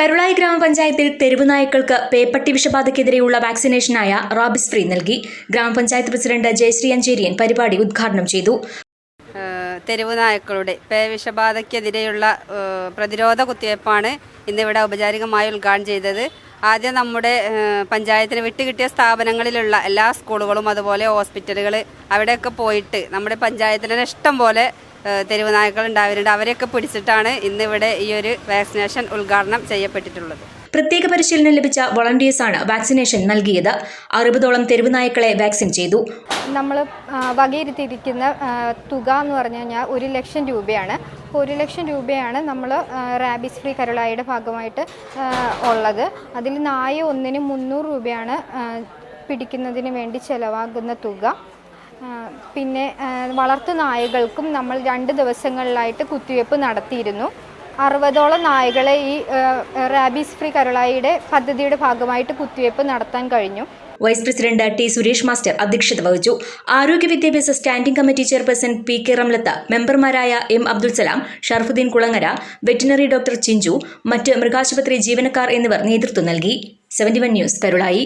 കരുളായി ഗ്രാമപഞ്ചായത്തിൽ തെരുവ് നായ്ക്കൾക്ക് പേപ്പട്ടി വിഷബാധയ്ക്കെതിരെയുള്ള വാക്സിനേഷനായ റാബിസ് ഫ്രീ നൽകി. ഗ്രാമപഞ്ചായത്ത് പ്രസിഡന്റ് ജയശ്രീ അഞ്ചേരിയൻ പരിപാടി ഉദ്ഘാടനം ചെയ്തു. തെരുവു നായ്ക്കളുടെ പേവിഷബാധയ്ക്കെതിരെയുള്ള പ്രതിരോധ കുത്തിവയ്പ്പാണ് ഇന്നിവിടെ ഔപചാരികമായി ഉദ്ഘാടനം ചെയ്തത്. ആദ്യം നമ്മുടെ പഞ്ചായത്തിന് വിട്ടുകിട്ടിയ സ്ഥാപനങ്ങളിലുള്ള എല്ലാ സ്കൂളുകളും അതുപോലെ ഹോസ്പിറ്റലുകൾ അവിടെയൊക്കെ പോയിട്ട് നമ്മുടെ പഞ്ചായത്തിന് ഇഷ്ടം പോലെ തെരുവ് നായ്ക്കൾ ഉണ്ടാവരുണ്ട് അവരെയൊക്കെ പിടിച്ചിട്ടാണ് ഇന്നിവിടെ ഈ ഒരു വാക്സിനേഷൻ ഉദ്ഘാടനം ചെയ്യപ്പെട്ടിട്ടുള്ളത്. പ്രത്യേക പരിശീലനം ലഭിച്ച വോളണ്ടിയേഴ്സാണ് വാക്സിനേഷൻ നൽകിയത്. അറുപതോളം തെരുവ് നായ്ക്കളെ വാക്സിൻ ചെയ്തു. നമ്മൾ വകയിരുത്തിയിരിക്കുന്ന തുക എന്ന് പറഞ്ഞു കഴിഞ്ഞാൽ ഒരു ലക്ഷം രൂപയാണ്. ഒരു ലക്ഷം രൂപയാണ് നമ്മൾ റാബിസ് ഫ്രീ കരുളായിയുടെ ഭാഗമായിട്ട് ഉള്ളത്. അതിൽ നായ ഒന്നിന് മുന്നൂറ് രൂപയാണ് പിടിക്കുന്നതിന് വേണ്ടി ചിലവാകുന്ന തുക. പിന്നെ വളർത്തു നായകൾക്കും നമ്മൾ രണ്ട് ദിവസങ്ങളിലായിട്ട് കുത്തിവയ്പ്പ് നടത്തിയിരുന്നു. അറുപതോളം നായകളെ ഈ റാബീസ് ഫ്രീ കരുളായിയുടെ പദ്ധതിയുടെ ഭാഗമായിട്ട് കുത്തിവയ്പ്പ് നടത്താൻ കഴിഞ്ഞു. Vice president T Suresh master അധ്യക്ഷത വഹിച്ചു. ആരോഗ്യ വിദ്യാഭ്യാസ standing committee chairperson P K Ramlath മെമ്പർമാരായ M Abdul Salam Sharafuddin Kulangara veterinary doctor Chinchu മറ്റ് മൃഗാശുപത്രി ജീവനക്കാർ എന്നിവർ നേതൃത്വം നൽകി. Seventy news Karulai.